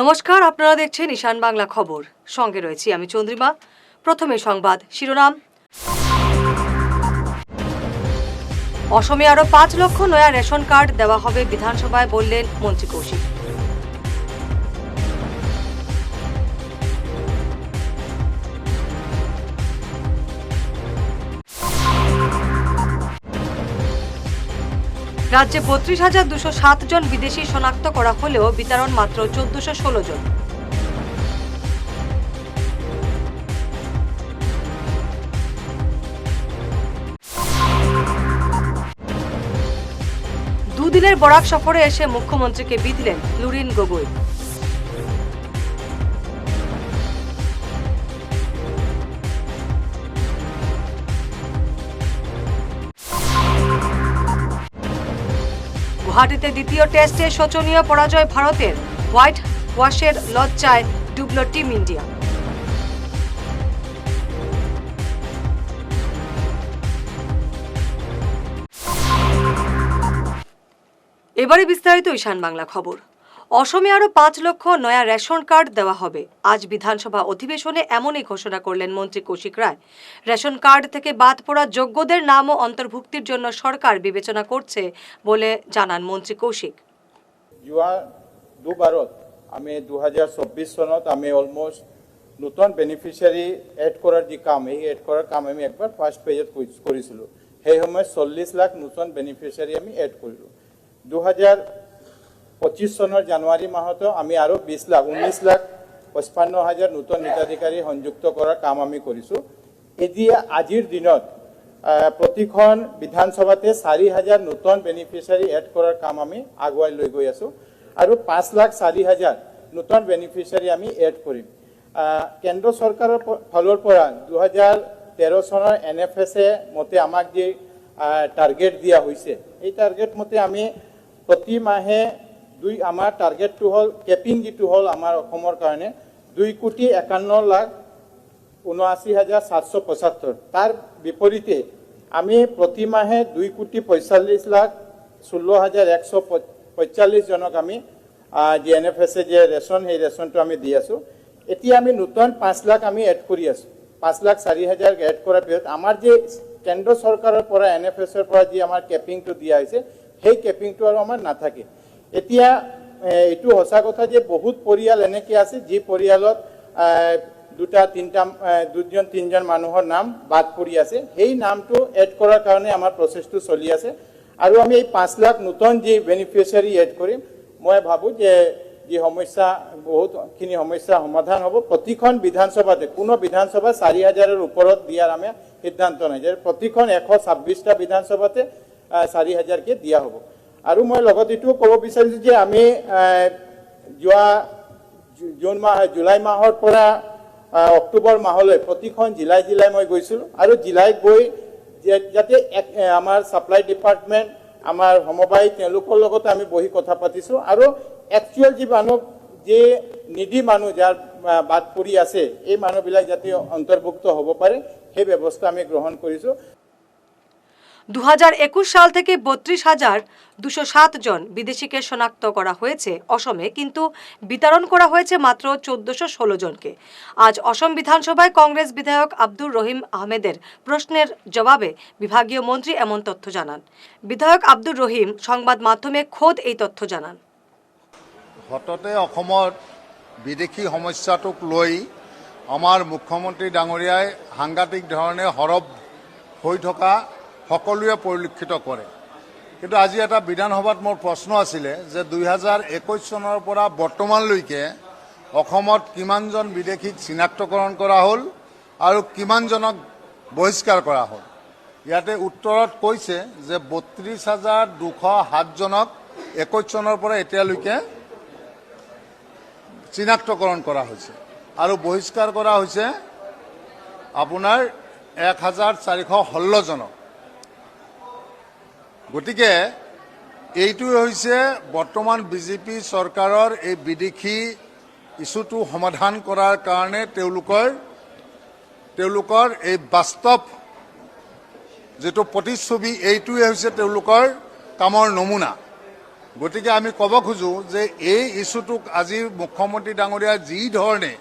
নমস্কার, আপনারা দেখছেন ঈশান বাংলা খবর। সঙ্গে রয়েছি আমি চন্দ্রিমা। প্রথমে সংবাদ শিরোনাম। অসমে আরও পাঁচ লক্ষ নয়া রেশন কার্ড দেওয়া হবে বিধানসভায় বললেন মন্ত্রী কৌশিক। রাজ্যে বত্রিশ হাজার দুশো সাত জন বিদেশি শনাক্ত করা হলেও বিতরণ মাত্র চোদ্দশো ষোলো জন। দুদিনের বরাক সফরে এসে মুখ্যমন্ত্রীকে বিধলেন লুরিন গগৈ। গুয়াহাটিতে দ্বিতীয় টেস্টে শোচনীয় পরাজয় ভারতের হোয়াইট ওয়াশের লজ্জায় ডুবল টিম ইন্ডিয়া। এবারে বিস্তারিত ঈশান বাংলা খবর। অসমে আরও পাঁচ লক্ষ নয়া রেশন কার্ড দেওয়া হবে। আজ বিধানসভা অধিবেশনে এমনই ঘোষণা করলেন মন্ত্রী কৌশিক রায়। রেশন কার্ড থেকে বাদ পড়া যোগ্যদের নামও অন্তর্ভুক্তির জন্য সরকার বিবেচনা করছে বলে জানান মন্ত্রী কৌশিক। যোৱা দুবাৰত আমি দুহেজাৰ চৌব্বিছ চনত আমি অলমষ্ট নতুন বেনিফিচিয়াৰী এড কৰাৰ যি কাম, এই এড কৰাৰ কাম আমি একবাৰ ফাৰ্ষ্ট পেজত কৰি- কৰিছিলোঁ সেই সময়ত চল্লিছ লাখ নতুন বেনিফিচিয়াৰী আমি এড কৰিলোঁ দুহেজাৰ পঁচিছ চনৰ জানুৱাৰী মাহতো আমি আৰু বিছ লাখ ঊনৈছ লাখ পঁচপন্ন হাজাৰ নতুন হিতাধিকাৰী সংযুক্ত কৰাৰ কাম আমি কৰিছোঁ। এতিয়া আজিৰ দিনত প্ৰতিখন বিধানসভাতে চাৰি হাজাৰ নতুন বেনিফিচিয়াৰী এড কৰাৰ কাম আমি আগুৱাই লৈ গৈ আছোঁ আৰু পাঁচ লাখ চাৰি হাজাৰ নতুন বেনিফিচিয়াৰী আমি এড কৰিম। কেন্দ্ৰ চৰকাৰৰ ফালৰ পৰা দুহেজাৰ তেৰ চনৰ এন এফ এছ এ মতে আমাক যি টাৰ্গেট দিয়া হৈছে, এই টাৰ্গেট মতে আমি প্ৰতি মাহে দুই, আমাৰ টাৰ্গেটটো হ'ল কেপিং যিটো হ'ল আমাৰ অসমৰ কাৰণে, দুই কোটি একাৱন্ন লাখ ঊনআশী হাজাৰ সাতশ পঁচাত্তৰ। তাৰ বিপৰীতে, আমি প্ৰতি মাহে দুই কোটি পঁয়তাল্লিছ লাখ ষোল্ল হাজাৰ একশ পঁয়তাল্লিছ জনক আমি যি এন এফ এছে যে ৰেচন, সেই ৰেচনটো আমি দি আছোঁ। এতিয়া আমি নতুন পাঁচ লাখ আমি এড কৰি আছোঁ। পাঁচ লাখ চাৰি হাজাৰ এড কৰাৰ পিছত, আমাৰ যে কেন্দ্ৰ চৰকাৰৰ পৰা এন এফ এছৰ পৰা যি আমাৰ কেপিংটো দিয়া হৈছে, সেই কেপিংটো আৰু আমাৰ নাথাকে। এতিয়া এইটো সঁচা কথা যে বহুত পৰিয়াল এনেকৈ আছে, যি পৰিয়ালত দুটা, তিনিটা দুজন, তিনিজন মানুহৰ নাম বাদ পৰি আছে। সেই নামটো এড কৰাৰ কাৰণে আমাৰ প্ৰচেছটো চলি আছে। আৰু আমি এই পাঁচ লাখ নতুন যি বেনিফিচিয়াৰী এড কৰিম, মই ভাবোঁ যে যি সমস্যা, বহুতখিনি সমস্যা সমাধান হ'ব। প্ৰতিখন বিধানসভাতে, কোনো বিধানসভা চাৰি হাজাৰৰ ওপৰত দিয়াৰ আমি সিদ্ধান্ত নাই। যে প্ৰতিখন এশ ছাব্বিছটা বিধানসভাতে চাৰি হাজাৰকৈ দিয়া হ'ব। আৰু মই লগত এইটোও ক'ব বিচাৰিছোঁ যে আমি যোৱা জুন মাহ, জুলাই মাহৰ পৰা অক্টোবৰ মাহলৈ প্ৰতিখন জিলাই জিলাই মই গৈছিলোঁ আৰু জিলাই গৈ যাতে আমাৰ ছাপ্লাই ডিপাৰ্টমেণ্ট, আমাৰ সমবায় তেওঁলোকৰ লগতে আমি বহি কথা পাতিছোঁ আৰু একচুৱেল যি মানুহ, যি নিধি মানুহ যাৰ বাদ পৰি আছে, এই মানুহবিলাক যাতে অন্তৰ্ভুক্ত হ'ব পাৰে, সেই ব্যৱস্থা আমি গ্ৰহণ কৰিছোঁ। দু হাজার একুশ সাল থেকে বত্রিশ হাজার দুশো জন বিদেশিকে শনাক্ত করা হয়েছে অসমে, কিন্তু বিতরণ করা হয়েছে মাত্র চোদ্দশো ষোলো জনকে। আজ অসম বিধানসভায় কংগ্রেস বিধায়ক আব্দুর রহিম আহমেদের প্রশ্নের জবাবে বিভাগীয় মন্ত্রী এমন তথ্য জানান। বিধায়ক আব্দুর রহিম সংবাদ মাধ্যমে খোদ এই তথ্য জানান। সততে অসমত বিদেশি সমস্যাটোক লৈ আমাৰ মুখ্যমন্ত্ৰী ডাঙৰীয়াই সাংঘাতিক ধৰণে সৰব হৈ থকা সকলোৱে পৰিলক্ষিত কৰে। কিন্তু আজি এটা বিধানসভাত মোৰ প্ৰশ্ন আছিলে যে দুহেজাৰ একৈছ চনৰ পৰা বৰ্তমানলৈকে অসমত কিমানজন বিদেশীক চিনাক্তকৰণ কৰা হ'ল আৰু কিমানজনক বহিষ্কাৰ কৰা হ'ল? ইয়াতে উত্তৰত কৈছে যে বত্ৰিছ হাজাৰ দুশ সাতজনক একৈছ চনৰ পৰা এতিয়ালৈকে চিনাক্তকৰণ কৰা হৈছে। আৰু বহিষ্কাৰ কৰা হৈছে আপোনাৰ এক হাজাৰ চাৰিশ ষোল্লজনক গতিকে এইটোৱে হৈছে বৰ্তমান বিজেপি চৰকাৰৰ এই বিদেশী ইছ্যুটো সমাধান কৰাৰ কাৰণে তেওঁলোকৰ তেওঁলোকৰ এই বাস্তৱ যিটো প্ৰতিচ্ছবি এইটোৱে হৈছে তেওঁলোকৰ কামৰ নমুনা। গতিকে আমি ক'ব খোজোঁ যে এই ইছ্যুটোক আজি মুখ্যমন্ত্ৰী ডাঙৰীয়াই যি ধৰণে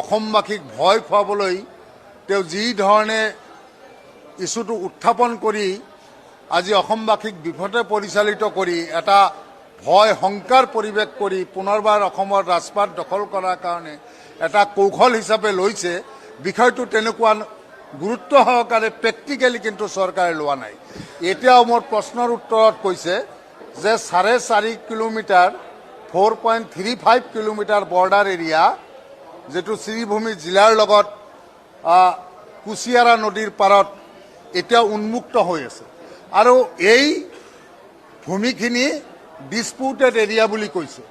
অসমবাসীক ভয় খুৱাবলৈ তেওঁ যি ধৰণে ইছ্যুটো উত্থাপন কৰি আজি অসমবাসীক বিপথে পৰিচালিত কৰি এটা ভয় শংকাৰ পৰিৱেশ কৰি পুনৰবাৰ অসমৰ ৰাজপাট দখল কৰাৰ কাৰণে এটা কৌশল হিচাপে লৈছে। বিষয়টো তেনেকুৱা গুৰুত্ব সহকাৰে প্ৰেক্টিকেলি কিন্তু চৰকাৰে লোৱা নাই। এতিয়াও মোৰ প্ৰশ্নৰ উত্তৰত কৈছে যে চাৰে চাৰি kilometre four point three five kilometre border area, যিটো শ্ৰীভূমি জিলাৰ লগত কুচিয়াৰা নদীৰ পাৰত এতিয়া উন্মুক্ত হৈ আছে। আৰু এই ভূমিখিনি ডিছপুটেড এৰিয়া বুলি কৈছে।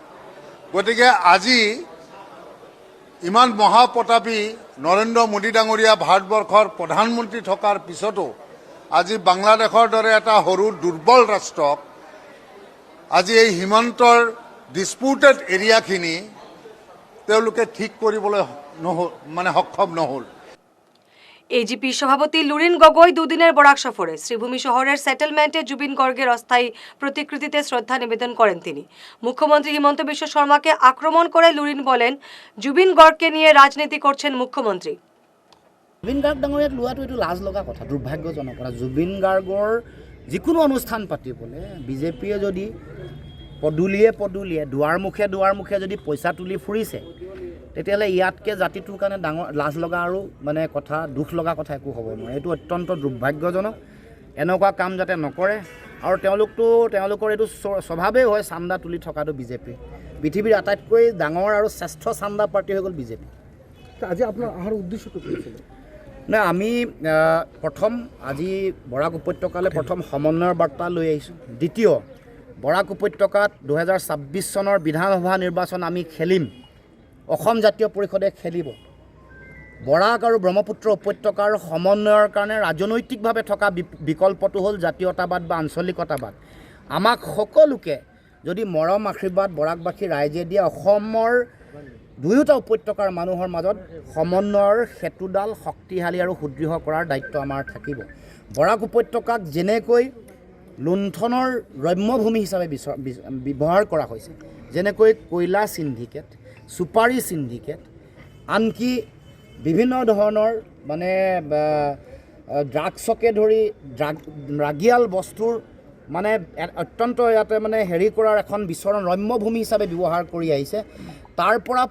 গতিকে আজি ইমান মহাপ্ৰতাপী নৰেন্দ্ৰ মোদী ডাঙৰীয়া ভাৰতবৰ্ষৰ প্ৰধানমন্ত্ৰী থকাৰ পিছতো আজি বাংলাদেশৰ দৰে এটা সৰু দুৰ্বল ৰাষ্ট্ৰক আজি এই সীমান্তৰ ডিছপুটেড এৰিয়াখিনি তেওঁলোকে ঠিক কৰিবলৈ নহ'ল মানে সক্ষম নহ'ল। এজিপি সভাপতি লুরিন গগৈ দুদিনের বরাক সফরে। শ্রীভূমি শহরের সেটেলমেন্টে জুবিন গর্গের অস্থায়ী প্রতিকৃতিতে শ্রদ্ধা নিবেদন করেন তিনি। মুখ্যমন্ত্রী হিমন্ত বিশ্ব শর্মাকে আক্রমণ করে লুরিন বলেন, জুবিন গর্গকে নিয়ে ৰাজনীতি করছেন মুখ্যমন্ত্রী। জুবিন গাৰ্গ ডাঙৰীয়াক লোৱাটো এইটো লাজ লগা কথা, দুৰ্ভাগ্যজনক কথা। জুবিন গাৰ্গৰ যিকোনো অনুষ্ঠান পাতিবলৈ বিজেপিয়ে যদি পদূলিয়ে পদূলিয়ে দুৱাৰমুখে দুৱাৰমুখে যদি পইচা তুলি ফুৰিছে তেতিয়াহ'লে ইয়াতকৈ জাতিটোৰ কাৰণে ডাঙৰ লাজ লগা আৰু মানে কথা দুখ লগা কথা একো হ'ব নোৱাৰে। এইটো অত্যন্ত দুৰ্ভাগ্যজনক। এনেকুৱা কাম যাতে নকৰে আৰু তেওঁলোকতো তেওঁলোকৰ এইটো স্ব- স্বভাৱেই হয় চান্দা তুলি থকাটো বিজেপি। পৃথিৱীৰ আটাইতকৈ ডাঙৰ আৰু শ্ৰেষ্ঠ চান্দা পাৰ্টি হৈ গ'ল বিজেপি। আজি আপোনাৰ অহাৰ উদ্দেশ্যটো কি আছিলে? নাই আমি প্ৰথম আজি বৰাক উপত্যকালৈ প্ৰথম সমন্বয়ৰ বাৰ্তা লৈ আহিছোঁ। দ্বিতীয় বৰাক উপত্যকাত দুহেজাৰ ছাব্বিছ চনৰ বিধানসভা নিৰ্বাচন আমি খেলিম। অসম জাতীয় পৰিষদে খেলিব। বৰাক আৰু ব্ৰহ্মপুত্ৰ উপত্যকাৰ সমন্বয়ৰ কাৰণে ৰাজনৈতিকভাৱে থকা বিকল্পটো হ'ল জাতীয়তাবাদ বা আঞ্চলিকতাবাদ। আমাক সকলোকে যদি মৰম আশীৰ্বাদ বৰাকবাসী ৰাইজে দিয়ে অসমৰ দুয়োটা উপত্যকাৰ মানুহৰ মাজত সমন্বয়ৰ সেতুডাল শক্তিশালী আৰু সুদৃঢ় কৰাৰ দায়িত্ব আমাৰ থাকিব। বৰাক উপত্যকাক যেনেকৈ লুণ্ঠনৰ ৰম্যভূমি হিচাপে বিচ- ব্যৱহাৰ কৰা হৈছে যেনেকৈ কয়লা চিণ্ডিকেট চুপাৰী চিণ্ডিকেট আনকি বিভিন্ন ধৰণৰ মানে ড্ৰাগছকে ধৰি ড্ৰাগ ৰাগিয়াল বস্তুৰ মানে অত্যন্ত ইয়াতে মানে হেৰি কৰাৰ এখন বিচৰণ ৰম্যভূমি হিচাপে ব্যৱহাৰ কৰি আহিছে। তাৰ পৰা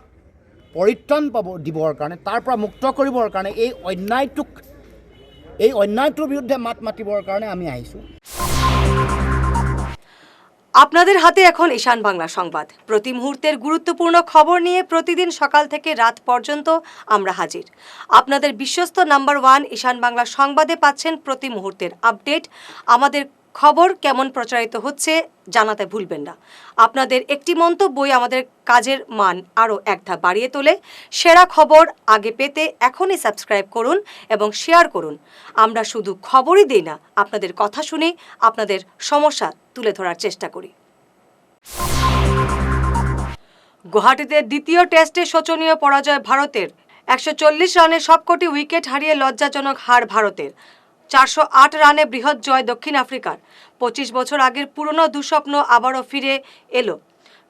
পৰিত্ৰাণ পাব দিবৰ কাৰণে তাৰ পৰা মুক্ত কৰিবৰ কাৰণে এই অন্যায়টোক এই অন্যায়টোৰ বিৰুদ্ধে মাত মাতিবৰ কাৰণে আমি আহিছোঁ। আপনাদের হাতে এখন ঈশান বাংলা সংবাদ। প্রতি মুহূর্তের গুরুত্বপূর্ণ খবর নিয়ে প্রতিদিন সকাল থেকে রাত পর্যন্ত আমরা হাজির। আপনাদের বিশ্বস্ত নাম্বার ওয়ান ঈশান বাংলা সংবাদে পাচ্ছেন প্রতি মুহূর্তের আপডেট। আমাদের খবর কেমন প্রচারিত হচ্ছে জানাতে ভুলবেন না। আপনাদের একটি মন্তব্যই আমাদের কাজের মান আরও এক ধাপ বাড়িয়ে তোলে। সেরা খবর আগে পেতে এখনই সাবস্ক্রাইব করুন এবং শেয়ার করুন। আমরা শুধু খবরই দিই না, আপনাদের কথা শুনে আপনাদের সমস্যা তুলে ধরার চেষ্টা করি। গুয়াহাটিতে দ্বিতীয় টেস্টে শোচনীয় পরাজয় ভারতের। একশো চল্লিশ রানে সবকটি উইকেট হারিয়ে লজ্জাজনক হার ভারতের। চারশো আট রানে বৃহৎ জয় দক্ষিণ আফ্রিকার। পঁচিশ বছর আগের পুরনো দুঃস্বপ্ন আবারও ফিরে এলো।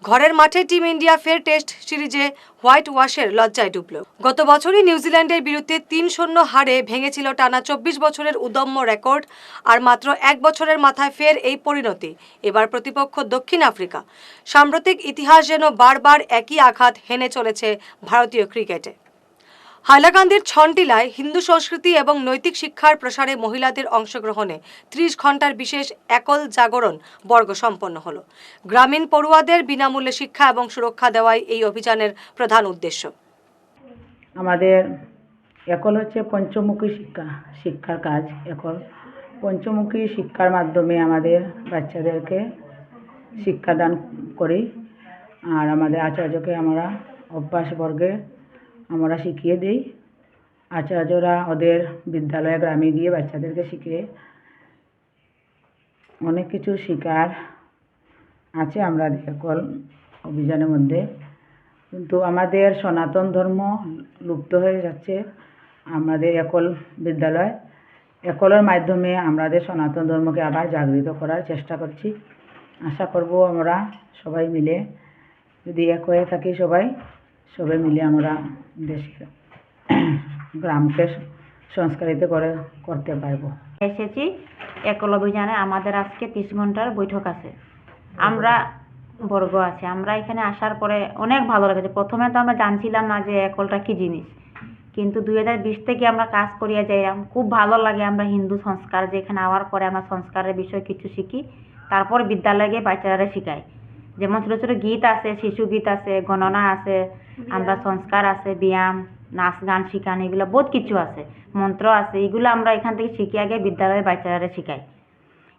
ঘরের মাঠে টিম ইন্ডিয়া ফের টেস্ট সিরিজে হোয়াইট ওয়াশের লজ্জায় ডুবল। গত বছরই নিউজিল্যান্ডের বিরুদ্ধে তিন শূন্য হারে ভেঙেছিল টানা চব্বিশ বছরের উদম্য রেকর্ড, আর মাত্র এক বছরের মাথায় ফের এই পরিণতি। এবার প্রতিপক্ষ দক্ষিণ আফ্রিকা। সাম্প্রতিক ইতিহাস যেন বারবার একই আঘাত হেনে চলেছে ভারতীয় ক্রিকেটে। হাইলাকান্দির ছনটিলায় হিন্দু সংস্কৃতি এবং নৈতিক শিক্ষার প্রসারে মহিলাদের অংশগ্রহণে ত্রিশ ঘণ্টার বিশেষ একল জাগরণ বর্গ সম্পন্ন হল। গ্রামীণ পড়ুয়াদের বিনামূল্যে শিক্ষা এবং সুরক্ষা দেওয়াই এই অভিযানের প্রধান উদ্দেশ্য। আমাদের একল হচ্ছে পঞ্চমুখী শিক্ষা, শিক্ষার কাজ একল। পঞ্চমুখী শিক্ষার মাধ্যমে আমাদের বাচ্চাদেরকে শিক্ষাদান করি। আর আমাদের আচার্যকে আমরা অভ্যাস বর্গে আমরা শিখিয়ে দিই। আচার্যরা ওদের বিদ্যালয়ে গ্রামে গিয়ে বাচ্চাদেরকে শিখিয়ে অনেক কিছু শিকার আছে আমরা একল অভিযানের মধ্যে। কিন্তু আমাদের সনাতন ধর্ম লুপ্ত হয়ে যাচ্ছে আমাদের একল বিদ্যালয়। একলের মাধ্যমে আমাদের সনাতন ধর্মকে আবার জাগৃত করার চেষ্টা করছি। আশা করব আমরা সবাই মিলে যদি এক হয়ে থাকি সবাই। সবাই মিলে আমরা দেশকে গ্রামকে সংস্কারিত করে করতে পারব। এসেছি একল অভিযানে আমাদের আজকে তিরিশ ঘণ্টার বৈঠক আছে। আমরা বর্গ আছে। আমরা এখানে আসার পরে অনেক ভালো লেগেছে। প্রথমে তো আমরা জানছিলাম না যে একলটা কি জিনিস। কিন্তু দুই হাজার বিশ থেকে আমরা কাজ করিয়া যাইলাম খুব ভালো লাগে আমরা হিন্দু সংস্কার যে এখানে আওয়ার পরে আমরা সংস্কারের বিষয় কিছু শিখি, তারপর বিদ্যালয়ে গিয়ে বাচ্চারা শিখাই যেমন ছোট ছোট গীত আছে শিশু গীত আছে গণনা আছে আমরা সংস্কার আছে ব্যায়াম নাচ গান শিখান এগুলো বহুত কিছু আছে মন্ত্র আছে এগুলো আমরা এখান থেকে শিখে আগে বিদ্যালয়ে বাচ্চারা শিখাই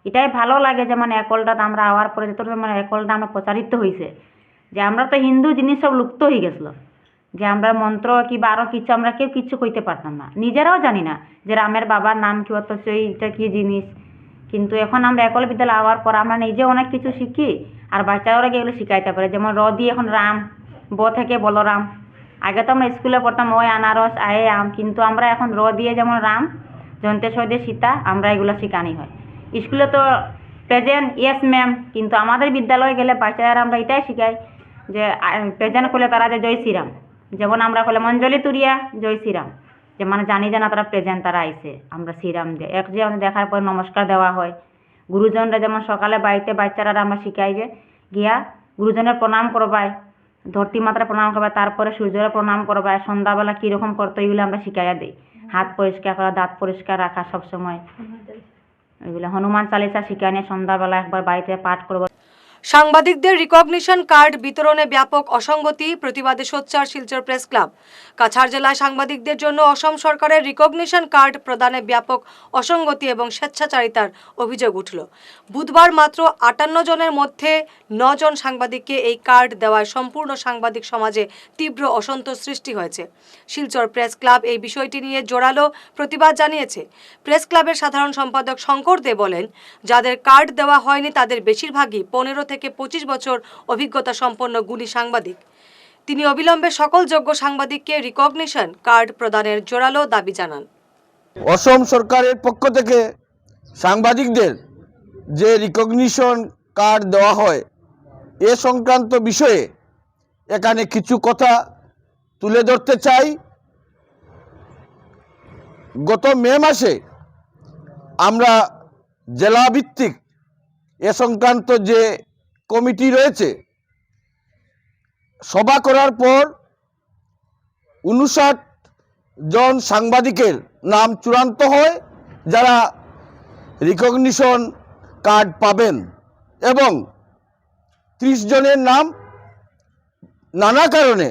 এটাই ভালো লাগে যে মানে একলটা আমরা আওয়ার পরে যত মানে একলটা আমরা প্রচারিত হয়েছে যে আমরা তো হিন্দু জিনিস সব লুপ্ত হয়ে গেছিল যে আমরা মন্ত্র কিংবা আরও কিছু আমরা কেউ কিচ্ছু কইতে পারতাম না। নিজেরাও জানি না যে রামের বাবার নাম কি অথচ এইটা কি জিনিস কিন্তু এখন আমরা একল বিদ্যালয় আওয়ার পর আমরা নিজে অনেক কিছু শিখি আর বাচ্চারা এগুলো শিখাইতে পারে। যেমন র দিয়ে এখন রাম ব থেকে বলরাম। আগে তো আমরা স্কুলে পড়তাম, ওই আনারস, আয়ে আম। কিন্তু আমরা এখন র দিয়ে যেমন রাম, জন্তেশ্বর দিয়ে সীতা, আমরা এগুলো শেখানি হয়। স্কুলে তো প্রেজেন্ট ইয়েস ম্যাম কিন্তু আমাদের বিদ্যালয়ে গেলে বাচ্চারা আমরা এটাই শিখাই যে প্রেজেন্ট করলে তারা যে জয় শ্রীরাম। যেমন আমরা করলে মঞ্জলি তুরিয়া, জয় শ্রীরাম। যে মানে জানি যে না তারা প্রেজেন্ট তারা আইসে আমরা শ্রীরাম দিয়ে এক যে দেখার পর নমস্কার দেওয়া হয়। গুরুজনরা যেমন সকালে বাড়িতে বাচ্চারা আমরা শিখাই যে গিয়া গুরুজনের প্রণাম করবাই ধরতি মাত্রা প্রণাম করবায় তারপরে সূর্যের প্রণাম করবাই সন্ধ্যাবেলা কীরকম করতো এগুলো আমরা শিখাইয়া দিই। হাত পরিষ্কার করা দাঁত পরিষ্কার রাখা সবসময়। এগুলো হনুমান চালিসা শিখাই নিয়ে সন্ধ্যাবেলা একবার বাড়িতে পাঠ করব। সাংবাদিকদের রিকগনিশন কার্ড বিতরণে ব্যাপক অসঙ্গতি, প্রতিবাদে সোচ্চার শিলচর প্রেস ক্লাব। কাছাড় জেলায় সাংবাদিকদের জন্য অসম সরকারের রিকগনিশন কার্ড প্রদানে ব্যাপক অসঙ্গতি এবং স্বেচ্ছাচারিতার অভিযোগ উঠল। বুধবার মাত্র আটান্ন জনের মধ্যে জন সাংবাদিককে এই কার্ড দেওয়ায় সম্পূর্ণ সাংবাদিক সমাজে তীব্র অসন্তোষ সৃষ্টি হয়েছে। শিলচর প্রেস ক্লাব এই বিষয়টি নিয়ে জোরালো প্রতিবাদ জানিয়েছে। প্রেস ক্লাবের সাধারণ সম্পাদক শঙ্কর দে বলেন, যাদের কার্ড দেওয়া হয়নি তাদের বেশিরভাগই পনেরো থেকে পঁচিশ বছর অভিজ্ঞতা সম্পন্ন গুণী সাংবাদিক। তিনি অবিলম্বে সকল যোগ্য সাংবাদিককে রিকগনিশন কার্ড প্রদানের জোরালো দাবি জানান। অসম সরকারের পক্ষ থেকে সাংবাদিকদের যে রিকগনিশন কার্ড দেওয়া হয়, এ সংক্রান্ত বিষয়ে এখানে কিছু কথা তুলে ধরতে চাই। গত মে মাসে আমরা জেলাভিত্তিক এ সংক্রান্ত যে কমিটি রয়েছে। সভা করার পর উনষাট জন সাংবাদিকের নাম চূড়ান্ত হয়, যারা রিকগনিশন কার্ড পাবেন এবং ত্রিশ জনের নাম নানা কারণে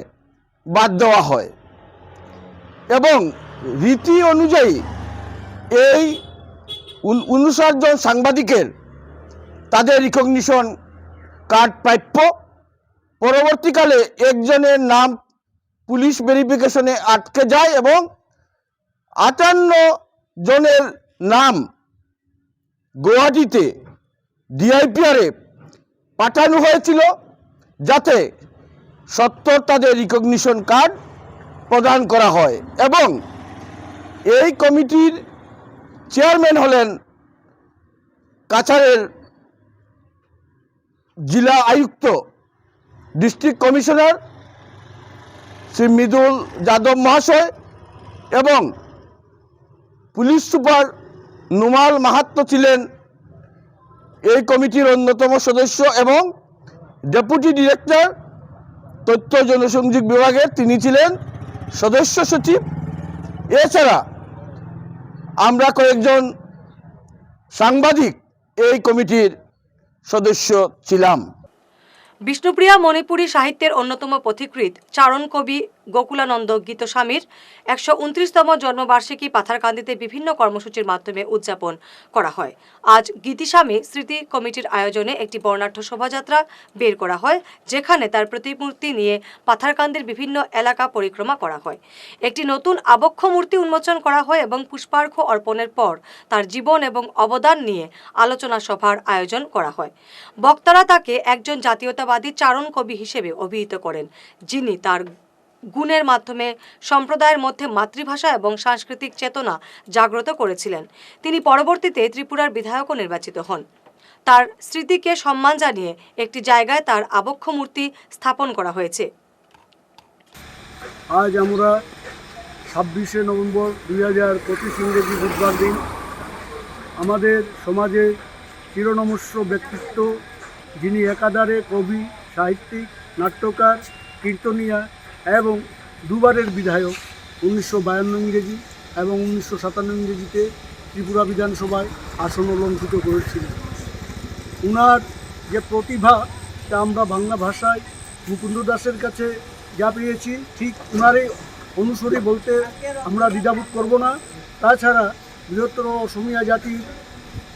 বাদ দেওয়া হয় এবং রীতি অনুযায়ী এই উনষাট জন সাংবাদিকের তাদের রিকগনিশন কার্ড প্রাপ্য পরবর্তীকালে একজনের নাম পুলিশ ভেরিফিকেশনে আটকে যায় এবং আটান্ন জনের নাম গুয়াহাটিতে ডিআইপিআরে পাঠানো হয়েছিল যাতে সত্তর তাদের রিকগনিশন কার্ড প্রদান করা হয় এবং এই কমিটির চেয়ারম্যান হলেন কাছাড়ের জেলা আয়ুক্ত ডিস্ট্রিক্ট কমিশনার শ্রী মৃদুল যাদব মহাশয় এবং পুলিশ সুপার নুমাল মাহাত্ম ছিলেন এই কমিটির অন্যতম সদস্য এবং ডেপুটি ডিরেক্টর তথ্য জনসংযোগ বিভাগের তিনি ছিলেন সদস্য সচিব। এছাড়া আমরা কয়েকজন সাংবাদিক এই কমিটির সদস্য ছিলাম। বিষ্ণুপ্রিয়া মণিপুরী সাহিত্যের অন্যতম পথিকৃৎ চারণ কবি গোকুলানন্দ গীতস্বামীর একশো উনত্রিশতম জন্মবার্ষিকী পাথারকান্দিতে বিভিন্ন কর্মসূচির মাধ্যমে উদযাপন করা হয়। আজ গীতিস্বামী স্মৃতি কমিটির আয়োজনে একটি বর্ণাঢ্য শোভাযাত্রা বের করা হয়, যেখানে তার প্রতিমূর্তি নিয়ে পাথারকান্দির বিভিন্ন এলাকা পরিক্রমা করা হয়। একটি নতুন আবক্ষ মূর্তি উন্মোচন করা হয় এবং পুষ্পার্ঘ অর্পণের পর তার জীবন এবং অবদান নিয়ে আলোচনা সভার আয়োজন করা হয়। বক্তারা তাকে একজন জাতীয়তাবাদী চারণ কবি হিসেবে অভিহিত করেন, যিনি তার গুণের মাধ্যমে সম্প্রদায়ের মধ্যে মাতৃভাষা এবং সাংস্কৃতিক চেতনা জাগ্রত করেছিলেন। তিনি পরবর্তীতে ত্রিপুরার বিধায়কও নির্বাচিত হন। তার স্মৃতিকে সম্মান জানিয়ে একটি জায়গায় তার আবক্ষ মূর্তি স্থাপন করা হয়েছে। আজ আমরা ছাব্বিশে নভেম্বর দুই হাজার পঁচিশ ইংরেজি বুধবার দিন আমাদের সমাজে চিরনমস্য ব্যক্তিত্ব যিনি একাধারে কবি, সাহিত্যিক, নাট্যকার, কীর্তনিয়া এবং দুবারের বিধায়ক উনিশশো বায়ান্ন ইংরেজি এবং উনিশশো সাতান্ন ইংরেজিতে ত্রিপুরা বিধানসভায় আসন অলঙ্কৃত করেছিলেন। উনার যে প্রতিভা, তা আমরা বাংলা ভাষায় মুকুন্দ দাসের কাছে যা পেয়েছি, ঠিক উনারই অনুসরী বলতে আমরা দ্বিধাবোধ করব না। তাছাড়া বৃহত্তর অসমিয়া জাতির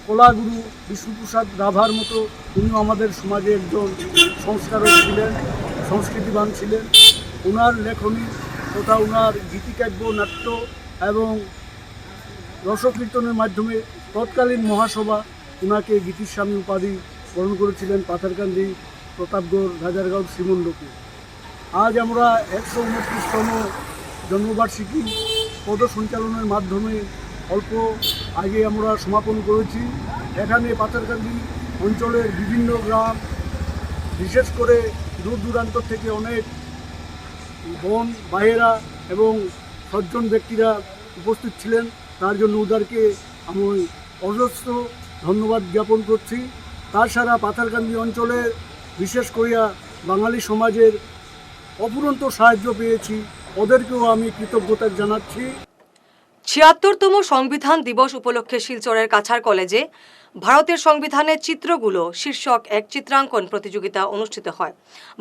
কলাগুরু বিষ্ণুপ্রসাদ রাভার মতো উনিও আমাদের সমাজে একজন সংস্কারক ছিলেন, সংস্কৃতিবান ছিলেন। ওনার লেখনী তথা ওনার গীতিকাব্য, নাট্য এবং রসকীর্তনের মাধ্যমে তৎকালীন মহাসভা ওনাকে গীতিস্বামী উপাধি বরণ করেছিলেন পাথারকান্দি, প্রতাপগড়, রাজারগাঁও, শ্রীমণ্ডপে। আজ আমরা একশো উনত্রিশতম জন্মবার্ষিকী পদসঞ্চালনের মাধ্যমে অল্প আগে আমরা সমাপন করেছি। এখানে পাথারকান্দি অঞ্চলের বিভিন্ন গ্রাম, বিশেষ করে দূর দূরান্ত থেকে অনেক বন বাহেরা এবং সজ্জন ব্যক্তিরা উপস্থিত ছিলেন। তার জন্য উদারকে আমি অজস্র ধন্যবাদ জ্ঞাপন করছি। তাছাড়া পাথারকান্দি অঞ্চলের বিশেষ করিয়া বাঙালি সমাজের অপুরন্ত সাহায্য পেয়েছি। ওদেরকেও আমি কৃতজ্ঞতা জানাচ্ছি। ছিয়াত্তরতম সংবিধান দিবস উপলক্ষে শিলচরের কাছাড় কলেজে ভারতের সংবিধানের চিত্রগুলো শীর্ষক এক চিত্রাঙ্কন প্রতিযোগিতা অনুষ্ঠিত হয়।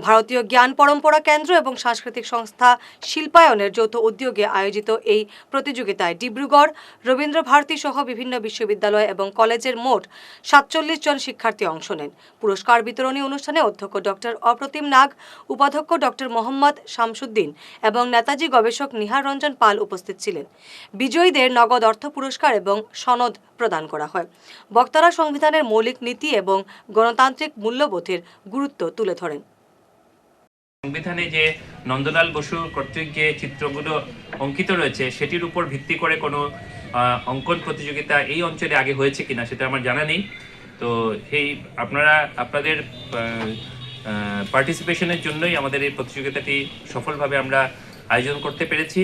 ভারতীয় জ্ঞান পরম্পরা কেন্দ্র এবং সাংস্কৃতিক সংস্থা শিল্পায়নের যৌথ উদ্যোগে আয়োজিত এই প্রতিযোগিতায় ডিব্রুগড় রবীন্দ্র ভারতী সহ বিভিন্ন বিশ্ববিদ্যালয় এবং কলেজের মোট সাতচল্লিশ জন শিক্ষার্থী অংশ নেন। পুরস্কার বিতরণী অনুষ্ঠানে অধ্যক্ষ ডক্টর অপ্রতিম নাগ, উপাধ্যক্ষ ডক্টর মোহাম্মদ শামসুদ্দিন এবং নেতাজি গবেষক নিহার রঞ্জন পাল উপস্থিত ছিলেন। বিজয়ীদের নগদ অর্থ পুরস্কার এবং সনদ প্রদান করা হয়। বক্তারা সংবিধানের মৌলিক নীতি এবং গণতান্ত্রিক মূল্যবোধের গুরুত্ব তুলে ধরেন। সংবিধানে যে নন্দলাল বসু কর্তৃক যে চিত্রগুলো অঙ্কিত রয়েছে, সেটির উপর ভিত্তি করে কোনো অঙ্কন প্রতিযোগিতা এই অঞ্চলে আগে হয়েছে কিনা সেটা আমার জানা নেই। তো সেই আপনারা, আপনাদের পার্টিসিপেশনের জন্যই আমাদের এই প্রতিযোগিতাটি সফলভাবে আমরা আয়োজন করতে পেরেছি।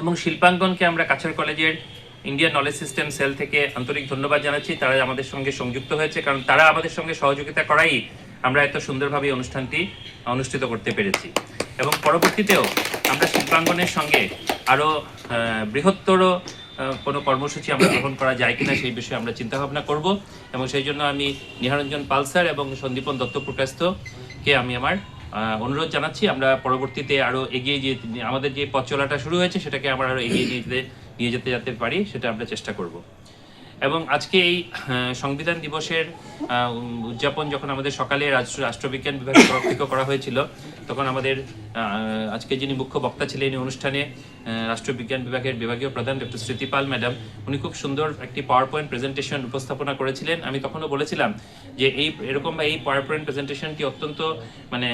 এবং শিল্পাঙ্গনকে আমরা কাছাড় কলেজের ইন্ডিয়ান নলেজ সিস্টেম সেল থেকে আন্তরিক ধন্যবাদ জানাচ্ছি। তারা আমাদের সঙ্গে সংযুক্ত হয়েছে, কারণ তারা আমাদের সঙ্গে সহযোগিতা করাই আমরা এত সুন্দরভাবে অনুষ্ঠানটি অনুষ্ঠিত করতে পেরেছি। এবং পরবর্তীতেও আমরা শিল্পাঙ্গনের সঙ্গে আরও বৃহত্তর কোনো কর্মসূচি আমরা গ্রহণ করা যায় কিনা সেই বিষয়ে আমরা চিন্তা ভাবনা করব। এবং সেই জন্য আমি নিহারঞ্জন পালসার এবং সন্দীপন দত্ত প্রকাশকে আমি আমার অনুরোধ জানাচ্ছি। আমরা পরবর্তীতে আরও এগিয়ে যে আমাদের যে পথ চলাটা শুরু হয়েছে, সেটাকে আমরা আরও এগিয়ে যেতে নিয়ে যেতে যেতে পারি, সেটা আমরা চেষ্টা করব। এবং আজকে এই সংবিধান দিবসের উদযাপন যখন আমাদের সকালে রাষ্ট্র, রাষ্ট্রবিজ্ঞান বিভাগের তরফ করা হয়েছিল, তখন আমাদের আজকে যিনি মুখ্য বক্তা ছিলেন এই অনুষ্ঠানে রাষ্ট্রবিজ্ঞান বিভাগের বিভাগীয় প্রধান ডক্টর স্মৃতিপাল ম্যাডাম, উনি খুব সুন্দর একটি পাওয়ার পয়েন্ট প্রেজেন্টেশন উপস্থাপনা করেছিলেন। আমি তখনও বলেছিলাম যে এই, এরকম বা এই পাওয়ার পয়েন্ট প্রেজেন্টেশনটি অত্যন্ত মানে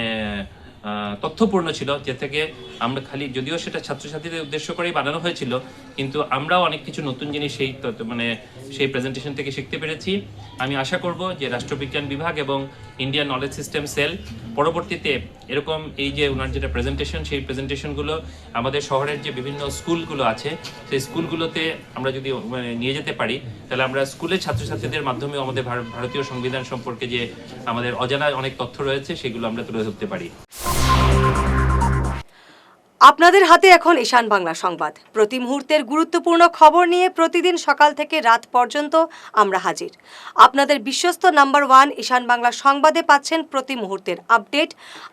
তথ্যপূর্ণ ছিল, যে থেকে আমরা খালি, যদিও সেটা ছাত্রছাত্রীদের উদ্দেশ্য করেই বানানো হয়েছিল, কিন্তু আমরাও অনেক কিছু নতুন জিনিস সেই মানে সেই প্রেজেন্টেশন থেকে শিখতে পেরেছি। আমি আশা করব যে রাষ্ট্রবিজ্ঞান বিভাগ এবং ইন্ডিয়ান নলেজ সিস্টেম সেল পরবর্তীতে এরকম এই যে ওনার যেটা প্রেজেন্টেশন সেই প্রেজেন্টেশনগুলো আমাদের শহরের যে বিভিন্ন স্কুলগুলো আছে, সেই স্কুলগুলোতে আমরা যদি মানে নিয়ে যেতে পারি, তাহলে আমরা স্কুলের ছাত্রছাত্রীদের মাধ্যমেও আমাদের ভার- ভারতীয় সংবিধান সম্পর্কে যে আমাদের অজানা অনেক তথ্য রয়েছে, সেগুলো আমরা তুলে ধরতে পারি। আপনাদের হাতে এখন ঈশান বাংলা সংবাদ। প্রতি মুহূর্তের গুরুত্বপূর্ণ খবর নিয়ে প্রতিদিন সকাল থেকে রাত পর্যন্ত আমরা হাজির। আপনাদের বিশ্বস্ত নাম্বার ওয়ান ঈশান বাংলা সংবাদে পাচ্ছেন প্রতি মুহূর্তের আপডেট।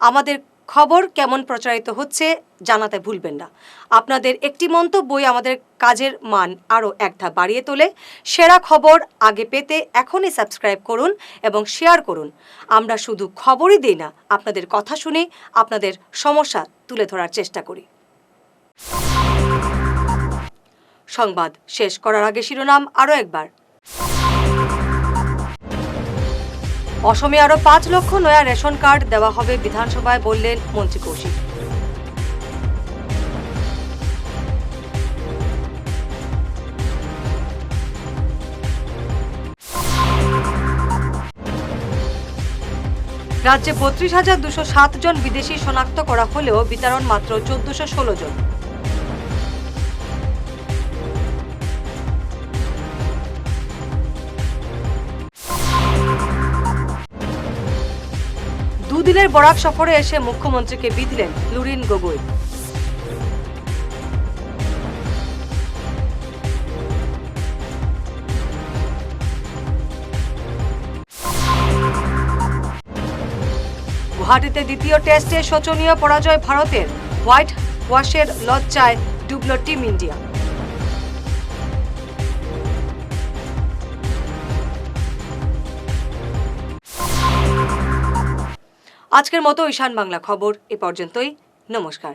আমাদের খবর কেমন প্রচারিত হচ্ছে জানাতে ভুলবেন না। আপনাদের একটি মন্তব্যই আমাদের কাজের মান আরও এক ধাপ বাড়িয়ে তোলে। সেরা খবর আগে পেতে এখনই সাবস্ক্রাইব করুন এবং শেয়ার করুন। আমরা শুধু খবরই দিই না, আপনাদের কথা শুনে আপনাদের সমস্যা তুলে ধরার চেষ্টা করি। সংবাদ শেষ করার আগে শিরোনাম আরও একবার। অসমে আরও পাঁচ লক্ষ নয়া রেশন কার্ড দেওয়া হবে বিধানসভায় বললেন মন্ত্রী কৌশিক। রাজ্যে বত্রিশ হাজার দুশো সাত জন বিদেশি শনাক্ত করা হলেও বিতরণ মাত্র চোদ্দশো ষোলো জন। দুদিনের বরাক সফরে এসে মুখ্যমন্ত্রীকে বিঁধলেন লুরিন গগৈ। গুয়াহাটিতে দ্বিতীয় টেস্টে শোচনীয় পরাজয় ভারতের, হোয়াইট ওয়াশের লজ্জায় ডুবল টিম ইন্ডিয়া। আজকের মতো ঈশান বাংলা খবর এ পর্যন্তই। নমস্কার।